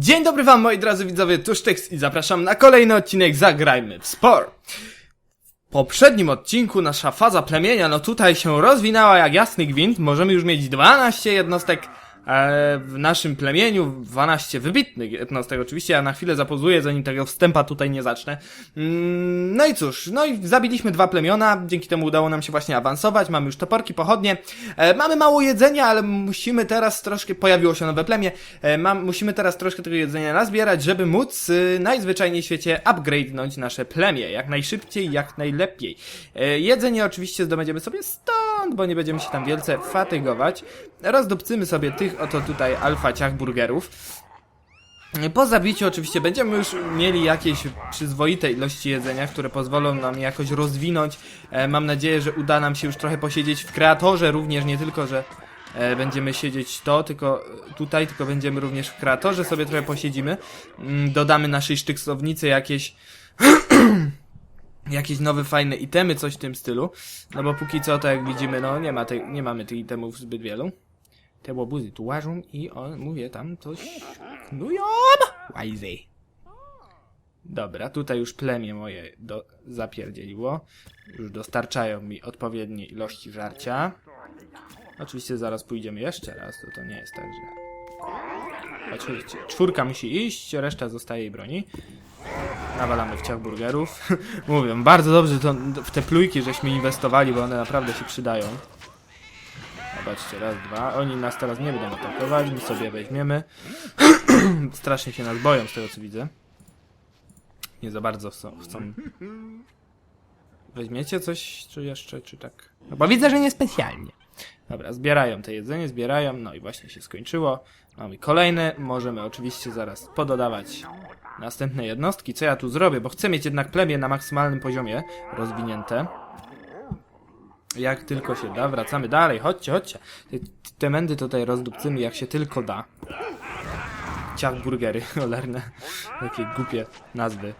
Dzień dobry wam moi drodzy widzowie, tu Sztyks i zapraszam na kolejny odcinek Zagrajmy w Sport. W poprzednim odcinku nasza faza plemienia, no tutaj się rozwinęła jak jasny gwint, możemy już mieć 12 jednostek w naszym plemieniu, 12 wybitnych jednostek oczywiście, ja na chwilę zapozuję, zanim tego wstępa tutaj nie zacznę. Mm, no i cóż, no i zabiliśmy dwa plemiona, dzięki temu udało nam się właśnie awansować, mamy już toporki, pochodnie, e, mamy mało jedzenia, ale musimy teraz troszkę, pojawiło się nowe plemię, e, mam, musimy teraz troszkę tego jedzenia nazbierać, żeby móc y, najzwyczajniej w świecie upgrade'nąć nasze plemię, jak najszybciej, jak najlepiej. E, jedzenie oczywiście zdobędziemy sobie stąd, bo nie będziemy się tam wielce fatygować. Rozdupcymy sobie tych oto tutaj alfaciach burgerów. Po zabiciu oczywiście będziemy już mieli jakieś przyzwoite ilości jedzenia, które pozwolą nam jakoś rozwinąć. E, mam nadzieję, że uda nam się już trochę posiedzieć w kreatorze również, nie tylko, że e, będziemy siedzieć to, tylko tutaj, tylko będziemy również w kreatorze sobie trochę posiedzimy. Mm, dodamy naszej sztyksownicy jakieś jakieś nowe fajne itemy, coś w tym stylu. No bo póki co, to jak widzimy, no nie ma tej, nie mamy tych itemów zbyt wielu. Te łobuzy tu łażą i on, mówię, tam coś knują. Łajzy. Dobra, tutaj już plemię moje do, zapierdzieliło. Już dostarczają mi odpowiednie ilości żarcia. Oczywiście zaraz pójdziemy jeszcze raz, to to nie jest tak, że... Oczywiście, czwórka musi iść, reszta zostaje jej broni. Nawalamy w ciach burgerów. Mówię, bardzo dobrze to, w te plujki żeśmy inwestowali, bo one naprawdę się przydają. Zobaczcie, raz, dwa. Oni nas teraz nie będą atakować, my sobie weźmiemy. Strasznie się nas boją z tego co widzę. Nie za bardzo chcą. chcą. Weźmiecie coś, czy jeszcze, czy tak? No bo widzę, że nie specjalnie. Dobra, zbierają te jedzenie, zbierają, no i właśnie się skończyło. Mamy kolejne, możemy oczywiście zaraz pododawać następne jednostki. Co ja tu zrobię? Bo chcę mieć jednak plemię na maksymalnym poziomie rozwinięte. Jak tylko się da, wracamy dalej, chodźcie, chodźcie. Te, mędy tutaj rozdupcymy jak się tylko da. Ciach burgery, cholerne. Takie głupie nazwy.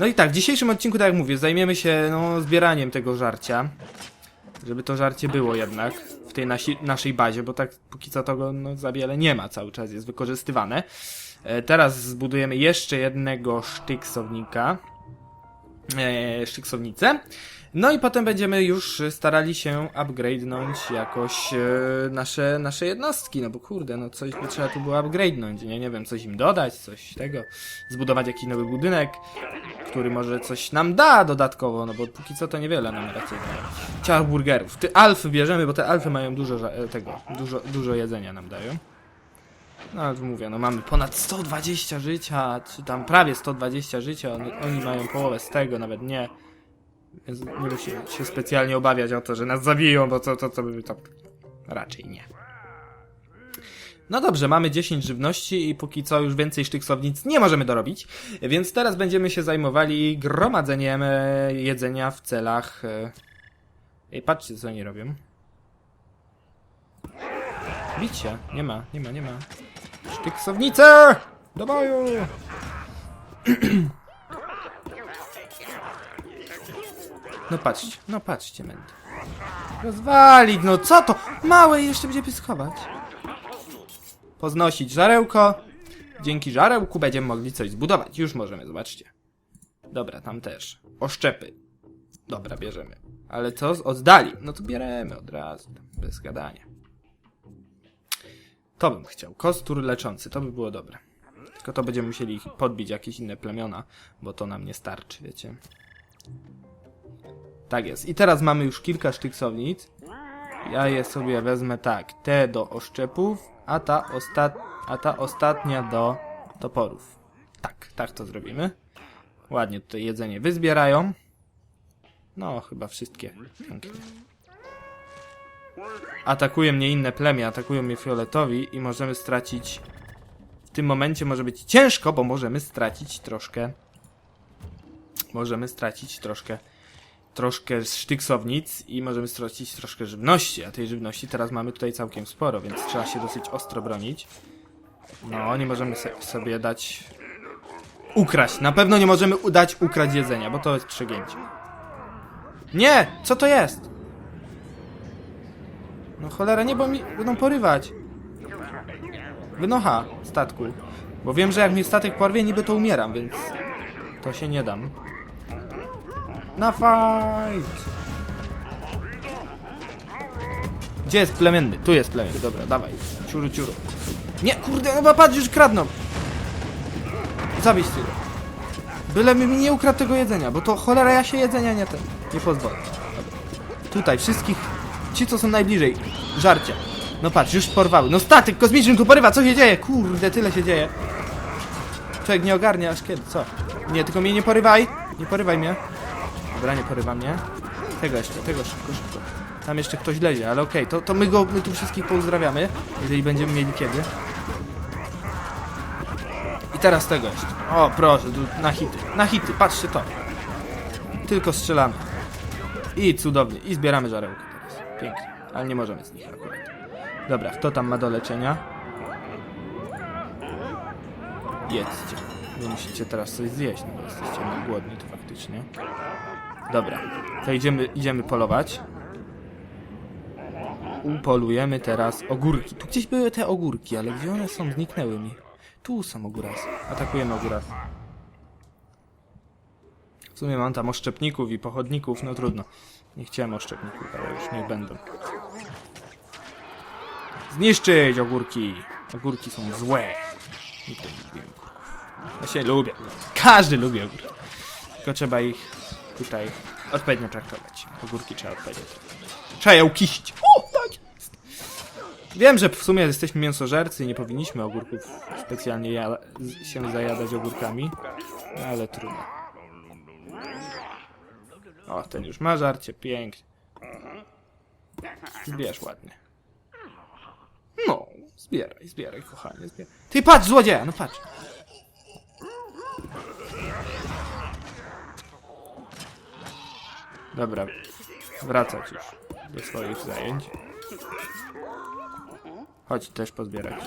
No i tak, w dzisiejszym odcinku, tak jak mówię, zajmiemy się no, zbieraniem tego żarcia. Żeby to żarcie było jednak w tej nasi, naszej bazie, bo tak póki co tego no, za wiele nie ma, cały czas jest wykorzystywane. E, teraz zbudujemy jeszcze jednego sztyksownika. E. No i potem będziemy już starali się upgrade'nąć jakoś e, nasze, nasze jednostki, no bo kurde, no coś by trzeba tu było upgrade'nąć, nie, nie wiem, coś im dodać, coś tego, zbudować jakiś nowy budynek, który może coś nam da dodatkowo, no bo póki co to niewiele nam raczej. Ciach burgerów. Ty alfy bierzemy, bo te alfy mają dużo e, tego, dużo, dużo jedzenia nam dają. No mówię, no mamy ponad 120 życia, czy tam prawie 120 życia, oni, oni mają połowę z tego, nawet nie. Więc nie musimy się specjalnie obawiać o to, że nas zabiją, bo to, to, to by to raczej nie. No dobrze, mamy 10 żywności i póki co już więcej sztyksownic nie możemy dorobić, więc teraz będziemy się zajmowali gromadzeniem e, jedzenia w celach... E... Ej, patrzcie co oni robią. Bicie, nie ma, nie ma, nie ma. Sztyksownice! Do boju! No patrzcie, no patrzcie, mędy. Rozwalić, no co to? Małe jeszcze będzie pyskować. Poznosić żarełko. Dzięki żarełku będziemy mogli coś zbudować. Już możemy, zobaczcie. Dobra, tam też. Oszczepy. Dobra, bierzemy. Ale co z oddali? No to bieremy od razu, bez gadania. To bym chciał. Kostur leczący, to by było dobre. Tylko to będziemy musieli podbić jakieś inne plemiona, bo to nam nie starczy, wiecie. Tak jest. I teraz mamy już kilka sztyksownic. Ja je sobie wezmę tak. Te do oszczepów, a ta, a ta ostatnia do toporów. Tak, tak to zrobimy. Ładnie tutaj jedzenie wyzbierają. No, chyba wszystkie. Pięknie. Atakuje mnie inne plemię, atakują mnie fioletowi i możemy stracić... W tym momencie może być ciężko, bo możemy stracić troszkę... Możemy stracić troszkę troszkę sztyksownic i możemy stracić troszkę żywności, a tej żywności teraz mamy tutaj całkiem sporo, więc trzeba się dosyć ostro bronić. No, nie możemy sobie dać... Ukraść, na pewno nie możemy dać ukraść jedzenia, bo to jest przegięcie. Nie! Co to jest? No cholera, nie, bo mi będą porywać. Wynocha statku. Bo wiem, że jak mnie statek porwie, niby to umieram, więc to się nie dam. Na fight! Gdzie jest plemienny? Tu jest plemienny, dobra, dawaj. Ciuru, ciuru. Nie, kurde, no patrz, już kradną. Zabić ty. Byle mi nie ukradł tego jedzenia, bo to cholera ja się jedzenia nie ten. Nie pozwolę. Tutaj wszystkich, ci co są najbliżej, żarcia. No patrz, już porwały. No statek kosmiczny tu porywa, co się dzieje? Kurde, tyle się dzieje. Człowiek nie ogarnia aż kiedy, co? Nie, tylko mnie nie porywaj. Nie porywaj mnie. Dobra, nie porywa mnie. Tego jeszcze, tego szybko, szybko. Tam jeszcze ktoś lezie, ale okej, to, to my go, my tu wszystkich pouzdrawiamy, jeżeli będziemy mieli kiedy. I teraz tego jeszcze. O, proszę, tu na hity, na hity, patrzcie to. Tylko strzelamy. I cudownie, i zbieramy żarełkę. Pięknie, ale nie możemy z nich akurat. Dobra, kto tam ma do leczenia? Jedzcie. Nie musicie teraz coś zjeść, no bo jesteście głodni, to faktycznie. Dobra, to idziemy, idziemy polować. Upolujemy teraz ogórki. Tu gdzieś były te ogórki, ale gdzie one są? Zniknęły mi. Tu są ogórasy. Atakujemy ogórasy. W sumie mam tam oszczepników i pochodników, no trudno. Nie chciałem oszczepników, ale już niech będą. Zniszczyć ogórki! Ogórki są złe. Nikt nie lubi ogórków. Ja się lubię. Każdy lubi ogórki. Tylko trzeba ich tutaj odpowiednio traktować. Ogórki trzeba odpowiednio traktować. Trzeba je ukiścić. O, tak jest. Wiem, że w sumie jesteśmy mięsożercy i nie powinniśmy ogórków specjalnie ja się zajadać ogórkami, ale trudno. O, ten już ma żarcie, pięknie. Zbierz ładnie. No, zbieraj, zbieraj, kochanie, zbieraj. Ty patrz, złodzieja, no patrz. Dobra, wracać już do swoich zajęć. Chodź też pozbierać.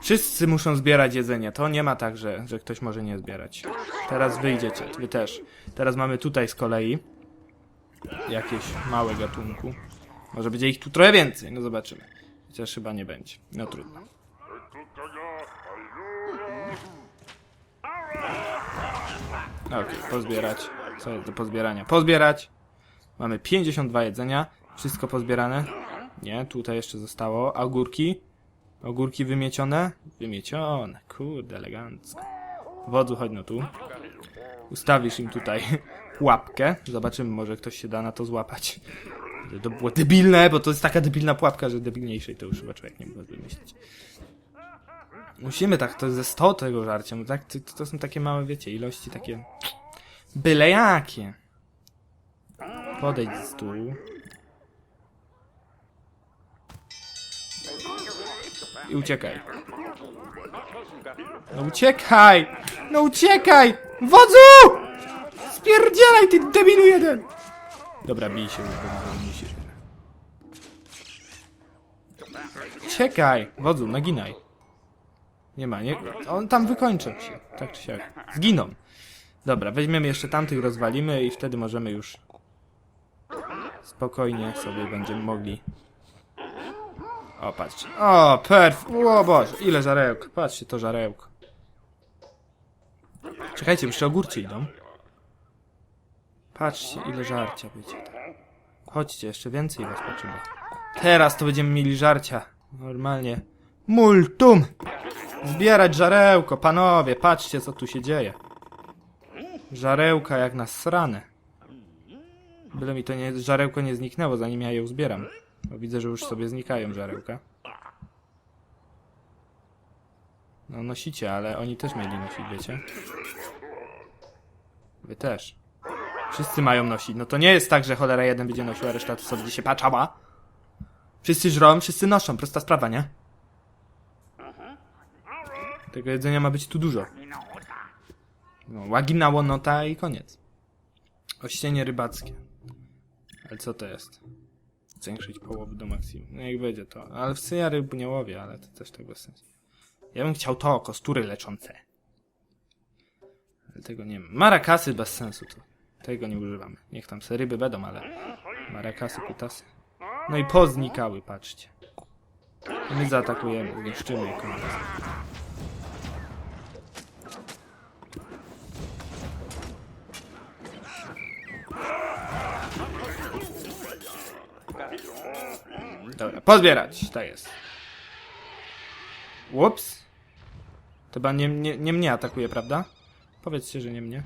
Wszyscy muszą zbierać jedzenie. To nie ma tak, że, że ktoś może nie zbierać. Teraz wyjdziecie, wy też. Teraz mamy tutaj z kolei jakieś małe gatunku. Może będzie ich tu trochę więcej, no zobaczymy. Chociaż chyba nie będzie. No trudno. Okej, pozbierać. Co jest do pozbierania? Pozbierać! Mamy 52 jedzenia. Wszystko pozbierane. Nie, tutaj jeszcze zostało. Ogórki. Ogórki wymiecione. Wymiecione. Kurde, elegancko. Wodzu, chodź no tu. Ustawisz im tutaj pułapkę. Zobaczymy, może ktoś się da na to złapać. To było debilne, bo to jest taka debilna pułapka, że debilniejszej to już chyba człowiek nie może wymyślić. Musimy tak, to ze 100 tego żarcia, no tak, to, to są takie małe, wiecie, ilości takie byle jakie. Podejdź z tu. I uciekaj. No uciekaj! No uciekaj! Wodzu! Spierdzielaj, ty debilu jeden! Dobra, bij się, nie musisz. Uciekaj! Wodzu, naginaj. Nie ma, nie? On tam wykończą się, tak czy siak. Zginą. Dobra, weźmiemy jeszcze tamtych, rozwalimy i wtedy możemy już spokojnie sobie będziemy mogli. O, patrzcie. O, perf. O Boże, ile żarełk. Patrzcie, to żarełko. Czekajcie, jeszcze ogórcie idą. Patrzcie, ile żarcia będzie. Chodźcie, jeszcze więcej was potrzeba. Teraz to będziemy mieli żarcia. Normalnie. Multum! Zbierać żarełko, panowie, patrzcie co tu się dzieje. Żarełka jak na srane. Byle mi to nie, żarełko nie zniknęło, zanim ja je uzbieram. Bo widzę, że już sobie znikają żarełka. No nosicie, ale oni też mieli nosić, wiecie? Wy też. Wszyscy mają nosić. No to nie jest tak, że cholera jeden będzie nosił, a reszta to sobie się patrzała. Wszyscy żrą, wszyscy noszą. Prosta sprawa, nie? Tego jedzenia ma być tu dużo. No, łagina łonota i koniec. Ościenie rybackie. Ale co to jest? Zwiększyć połowy do maksimum. No jak będzie to. Ale w sumie ryb nie łowię, ale to też tak bez sensu. Ja bym chciał to, kostury leczące. Ale tego nie ma. Marakasy bez sensu to. Tego nie używamy. Niech tam se ryby będą, ale... Marakasy, kutasy. No i poznikały, patrzcie. My zaatakujemy, zniszczymy i koniec. Dobra, pozbierać, tak jest. Ups. Chyba nie, nie, nie mnie atakuje, prawda? Powiedzcie, że nie mnie.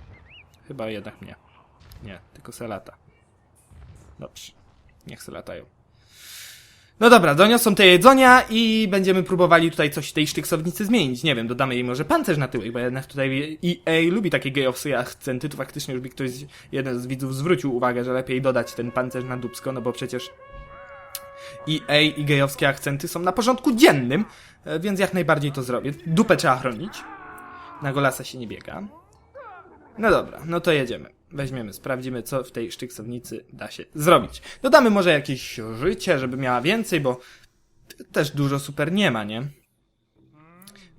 Chyba jednak mnie. Nie, tylko se lata. Dobrze. Niech se latają. No dobra, doniosą te jedzenia i będziemy próbowali tutaj coś tej sztyksownicy zmienić. Nie wiem, dodamy jej może pancerz na tyłek, bo jednak tutaj EA lubi takie gejowskie akcenty. Tu faktycznie już by ktoś, jeden z widzów zwrócił uwagę, że lepiej dodać ten pancerz na dubsko, no bo przecież EA i gejowskie akcenty są na porządku dziennym, e, więc jak najbardziej to zrobię. Dupę trzeba chronić. Na golasa się nie biega. No dobra, no to jedziemy. Weźmiemy, sprawdzimy, co w tej sztyksownicy da się zrobić. Dodamy może jakieś życie, żeby miała więcej, bo też dużo super nie ma, nie?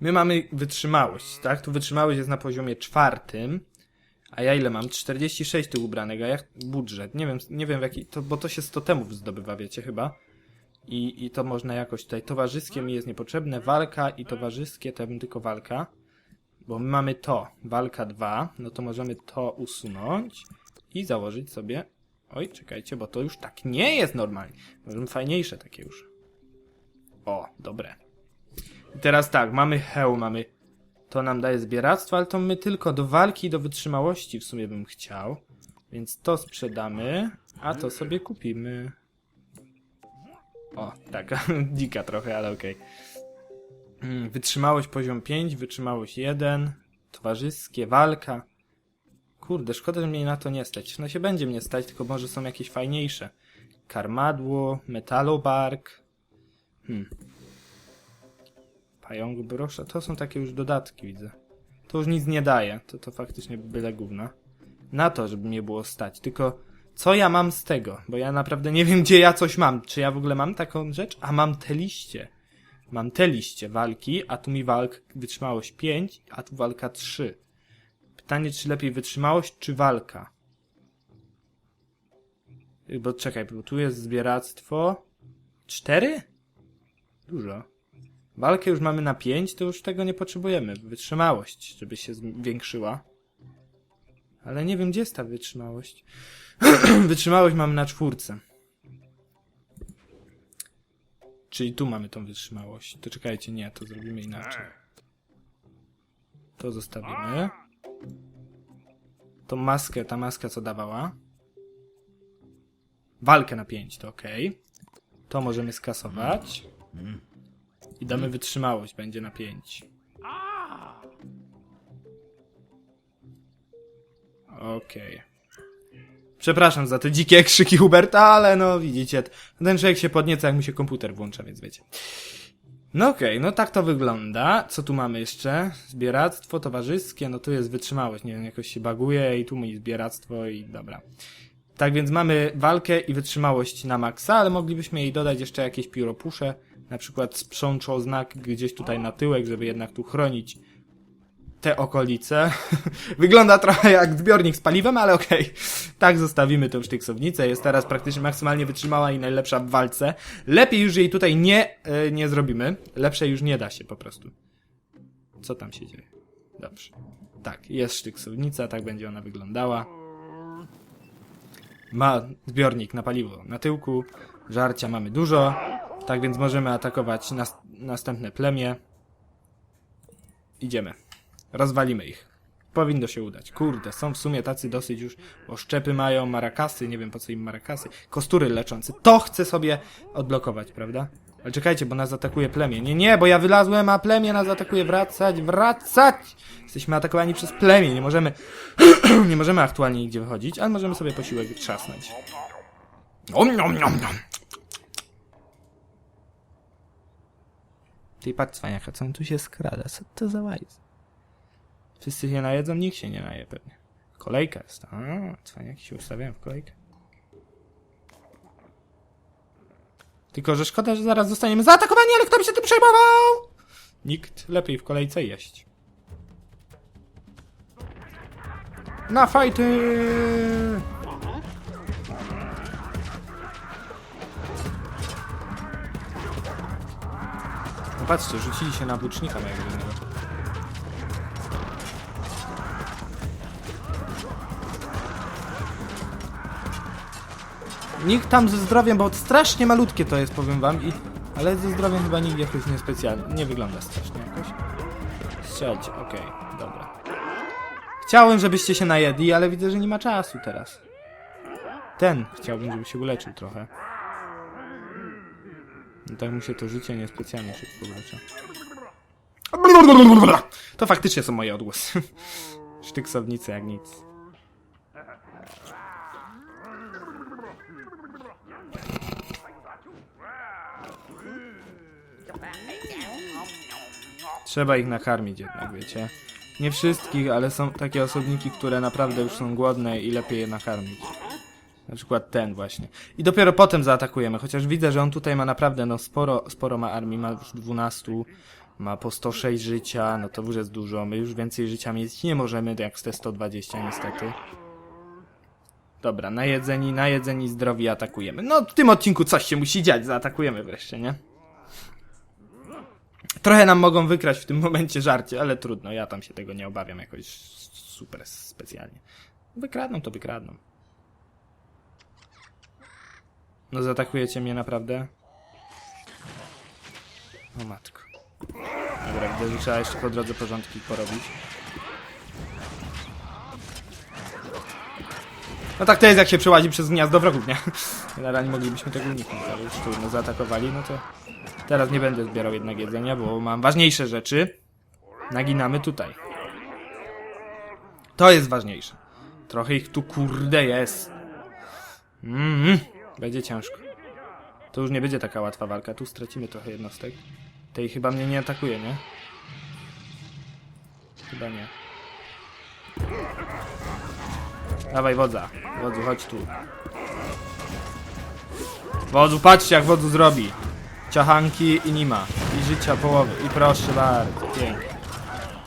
My mamy wytrzymałość, tak? Tu wytrzymałość jest na poziomie czwartym. A ja ile mam? 46 tych ubranek, a jak budżet? Nie wiem, nie wiem w jaki, to, bo to się 100 temów zdobywa, wiecie chyba. I, I to można jakoś tutaj, towarzyskie mi jest niepotrzebne, walka i towarzyskie, to ja bym tylko walka. Bo my mamy to, walka 2, no to możemy to usunąć i założyć sobie... Oj, czekajcie, bo to już tak nie jest normalnie. Możemy fajniejsze takie już. O, dobre. I teraz tak, mamy hełm, mamy... To nam daje zbieractwo, ale to my tylko do walki i do wytrzymałości w sumie bym chciał. Więc to sprzedamy, a to sobie kupimy. O, taka dzika trochę, ale okej. Mm, Wytrzymałość poziom 5, wytrzymałość 1, towarzyskie, walka. Kurde, szkoda, że mnie na to nie stać. No się będzie mnie stać, tylko może są jakieś fajniejsze. Karmadło, metalobark. Hmm. Pająk brosza, to są takie już dodatki, widzę. To już nic nie daje, to to faktycznie byle gówna. Na to, żeby mnie było stać, tylko co ja mam z tego? Bo ja naprawdę nie wiem, gdzie ja coś mam. Czy ja w ogóle mam taką rzecz? A mam te liście. Mam te liście walki, a tu mi walk wytrzymałość 5, a tu walka 3. Pytanie, czy lepiej wytrzymałość, czy walka? Bo czekaj, bo tu jest zbieractwo. 4? Dużo. Walkę już mamy na 5, to już tego nie potrzebujemy. Wytrzymałość, żeby się zwiększyła. Ale nie wiem, gdzie jest ta wytrzymałość. wytrzymałość mamy na czwórce. Czyli tu mamy tą wytrzymałość. To czekajcie, nie, to zrobimy inaczej. To zostawimy. Tą maskę, ta maska co dawała. Walkę na 5, to ok. To możemy skasować. I damy wytrzymałość, będzie na 5. Okej. Przepraszam za te dzikie krzyki Huberta, ale no widzicie, ten człowiek się podnieca jak mu się komputer włącza, więc wiecie. No okej, no tak to wygląda. Co tu mamy jeszcze? Zbieractwo towarzyskie, no tu jest wytrzymałość, nie wiem, jakoś się baguje i tu mi zbieractwo i dobra. Tak więc mamy walkę i wytrzymałość na maksa, ale moglibyśmy jej dodać jeszcze jakieś pióropusze, na przykład sprzączą znak gdzieś tutaj na tyłek, żeby jednak tu chronić te okolice. Wygląda trochę jak zbiornik z paliwem, ale okej. Tak zostawimy tą sztyksownicę. Jest teraz praktycznie maksymalnie wytrzymała i najlepsza w walce. Lepiej już jej tutaj nie, e, nie zrobimy. Lepszej już nie da się po prostu. Co tam się dzieje? Dobrze. Tak, jest sztyksownica, tak będzie ona wyglądała. Ma zbiornik na paliwo na tyłku. Żarcia mamy dużo. Tak więc możemy atakować nas następne plemię. Idziemy. Rozwalimy ich. Powinno się udać. Kurde, są w sumie tacy dosyć już oszczepy mają, marakasy, nie wiem po co im marakasy, kostury leczące. To chcę sobie odblokować, prawda? Ale czekajcie, bo nas atakuje plemię. Nie, nie, bo ja wylazłem, a plemię nas atakuje. Wracać, wracać! Jesteśmy atakowani przez plemię, nie możemy... nie możemy aktualnie nigdzie wychodzić, ale możemy sobie posiłek trzasnąć. Om, nom, nom, nom. Ty patrz, cwaniaka, co on tu się skrada? Co to za łajz? Wszyscy się najedzą, nikt się nie naje pewnie. Kolejka jest. A, cwaniaki się ustawiają w kolejkę. Tylko, że szkoda, że zaraz zostaniemy zaatakowani, ale kto by się tym przejmował? Nikt. Lepiej w kolejce jeść. Na fajty! No patrzcie, rzucili się na włócznika mojego Nikt tam ze zdrowiem, bo strasznie malutkie to jest, powiem wam, i... Ale ze zdrowiem chyba nikt jakoś niespecjalnie. Nie wygląda strasznie jakoś. Strzelcie, okej, dobra. Chciałem, żebyście się najedli, ale widzę, że nie ma czasu teraz. Ten chciałbym, żeby się uleczył trochę. No tak mu się to życie niespecjalnie szybko ulecza. To faktycznie są moje odgłosy. Sztyksownice jak nic. Trzeba ich nakarmić jednak, wiecie. Nie wszystkich, ale są takie osobniki, które naprawdę już są głodne i lepiej je nakarmić. Na przykład ten właśnie. I dopiero potem zaatakujemy, chociaż widzę, że on tutaj ma naprawdę no sporo, sporo ma armii, ma już 12, ma po 106 życia, no to już jest dużo. My już więcej życia mieć nie możemy, jak te 120 niestety. Dobra, najedzeni, najedzeni, zdrowi atakujemy. No w tym odcinku coś się musi dziać, zaatakujemy wreszcie, nie? Trochę nam mogą wykraść w tym momencie żarcie, ale trudno, ja tam się tego nie obawiam jakoś super specjalnie. Wykradną to wykradną. No zaatakujecie mnie naprawdę? O matko. Dobra, widzę, że trzeba jeszcze po drodze porządki porobić. No tak to jest jak się przełazi przez gniazdo wrogów, nie? Generalnie moglibyśmy tego uniknąć, ale już trudno, zaatakowali, no to... Teraz nie będę zbierał jednak jedzenia, bo mam ważniejsze rzeczy. Naginamy tutaj. To jest ważniejsze. Trochę ich tu kurde jest. Mm, będzie ciężko. To już nie będzie taka łatwa walka. Tu stracimy trochę jednostek. Tej chyba mnie nie atakuje, nie? Chyba nie. Dawaj wodza. Wodzu, chodź tu. Wodzu, patrzcie jak wodzu zrobi. Ciachanki i nima. I życia połowy. I proszę bardzo. Pięknie.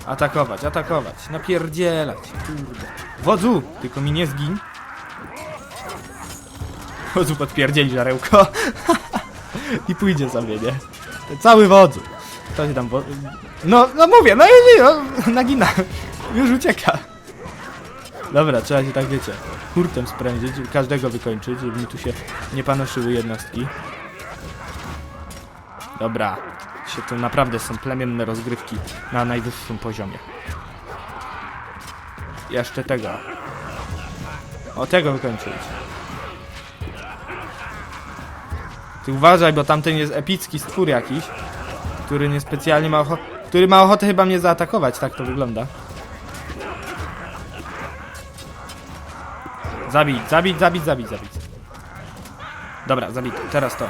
Atakować, atakować. Napierdzielać. Kurde. Wodzu! Tylko mi nie zgiń. Wodzu podpierdzieli żarełko. I pójdzie sobie, nie? Cały wodzu. Kto się tam wo... No, no mówię, no i no, nagina. Już ucieka. Dobra, trzeba się tak, wiecie, hurtem sprężyć, każdego wykończyć, żeby mi tu się nie panoszyły jednostki. Dobra, się to naprawdę są plemienne rozgrywki na najwyższym poziomie. Jeszcze tego. O, tego wykończyć. Ty uważaj, bo tamten jest epicki stwór jakiś, który niespecjalnie ma ochotę, który ma ochotę chyba mnie zaatakować, tak to wygląda. Zabić, zabić, zabić, zabić, zabić. Dobra, zabity. Teraz to.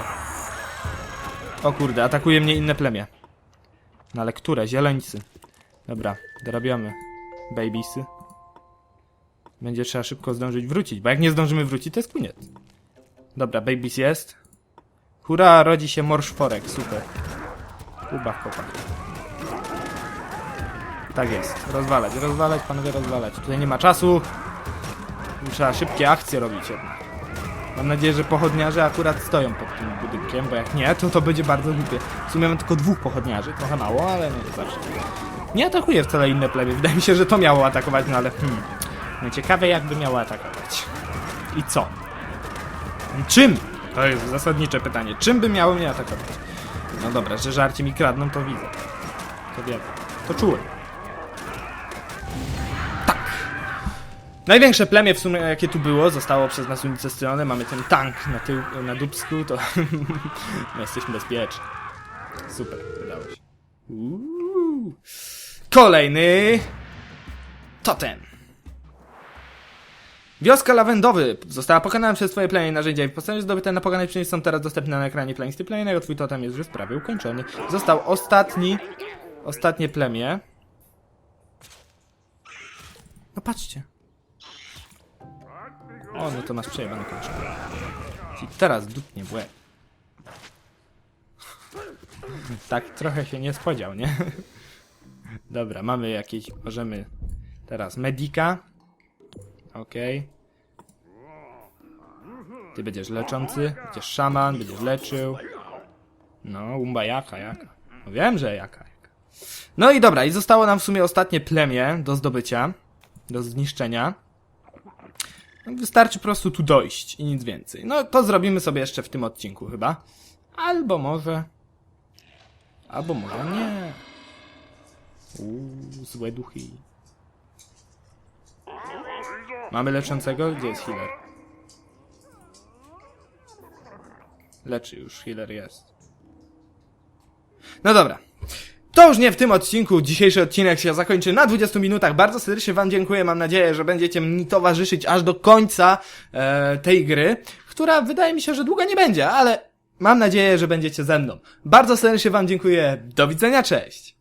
O kurde, atakuje mnie inne plemię. No ale które? Zieleńcy. Dobra, dorabiamy. Babiesy. Będzie trzeba szybko zdążyć wrócić, bo jak nie zdążymy wrócić, to jest koniec. Dobra, babies jest. Hurra, rodzi się morszforek, super. Kuba w. Tak jest, rozwalać, rozwalać, panowie, rozwalać. Tutaj nie ma czasu. Trzeba szybkie akcje robić jednak. Mam nadzieję, że pochodniarze akurat stoją pod tym budynkiem, bo jak nie, to to będzie bardzo głupie. W sumie mam tylko dwóch pochodniarzy, trochę mało, ale no zawsze. Nie atakuje wcale inne plebie. Wydaje mi się, że to miało atakować, no ale hmm. No ciekawe jakby miało atakować. I co? Czym? To jest zasadnicze pytanie. Czym by miało mnie atakować? No dobra, że żarcie mi kradną, to widzę. To wiem. To czułem. Największe plemię w sumie jakie tu było zostało przez nas unicestwione. Mamy ten tank na tył, na dubsku, to my jesteśmy bezpieczni. Super, udało się. Uuu. Kolejny totem. Wioska Lawendowy została pokonana przez twoje plemię narzędzia i postacie zdobyte na pokonanej przyczyny są teraz dostępne na ekranie planisty plemiennego. Twój totem jest już prawie ukończony. Został ostatni, ostatnie plemię. No patrzcie. O, no to masz przejebane kończę. Ci teraz dupnie w łeb. tak trochę się nie spodziewał, nie? Dobra, mamy jakieś, możemy teraz medika. Okej. Ty będziesz leczący, będziesz szaman, będziesz leczył. No, umba jaka, jaka. No wiem, że jaka, jaka. No i dobra, i zostało nam w sumie ostatnie plemię do zdobycia, do zniszczenia. Wystarczy po prostu tu dojść i nic więcej. No to zrobimy sobie jeszcze w tym odcinku chyba. Albo może... Albo może nie. Uuu, złe duchy. Mamy leczącego? Gdzie jest healer? Leczy już, healer jest. No dobra. To już nie w tym odcinku. Dzisiejszy odcinek się zakończy na 20 minutach. Bardzo serdecznie Wam dziękuję. Mam nadzieję, że będziecie mi towarzyszyć aż do końca e, tej gry, która wydaje mi się, że długa nie będzie, ale mam nadzieję, że będziecie ze mną. Bardzo serdecznie Wam dziękuję. Do widzenia, cześć!